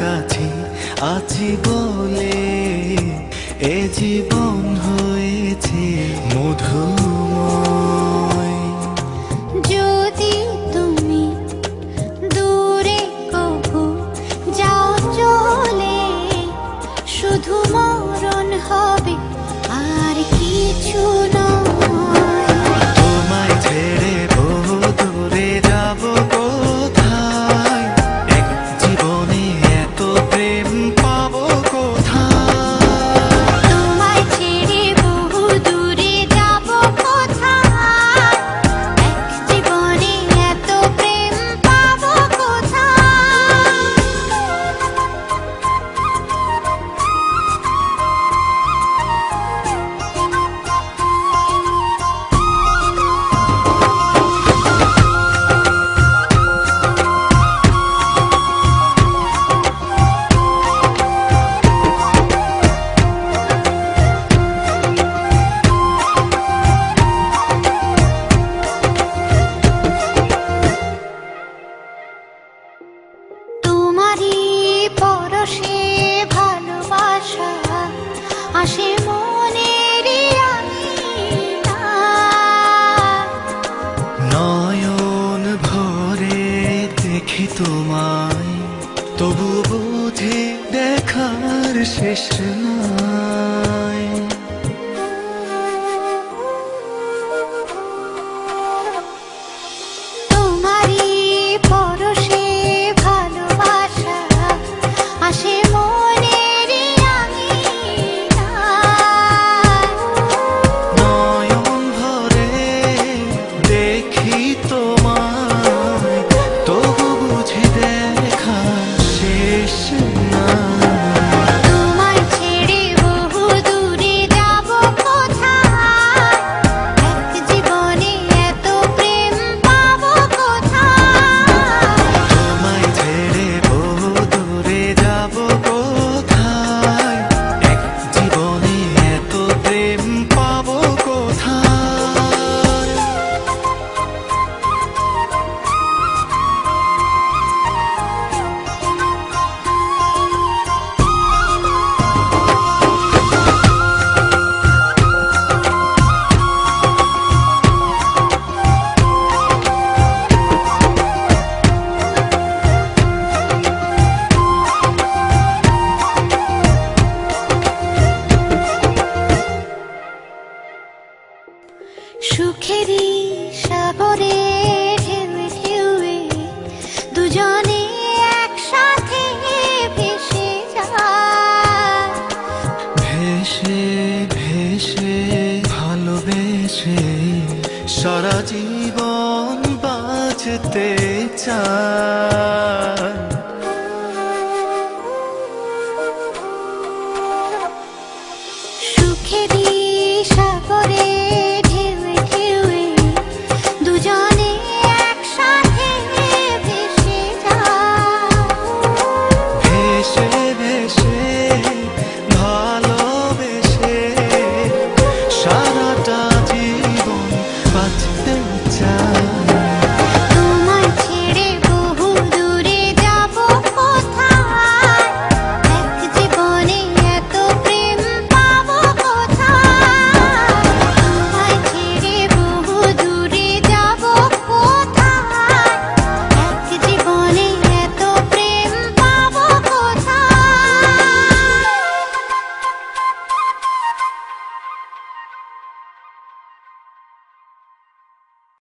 কাছে আছি বলে এ জীবন হয়েছে মধু যদি তুমি দূরে শুধু মরণ হয়। peşine. সুখেরই সাগরে ঢেউয়ে দুজনে একসাথে ভেসে ভেসে ভেসে ভালোবেসে সারা জীবন বাঁচতে চায়। সুখেরই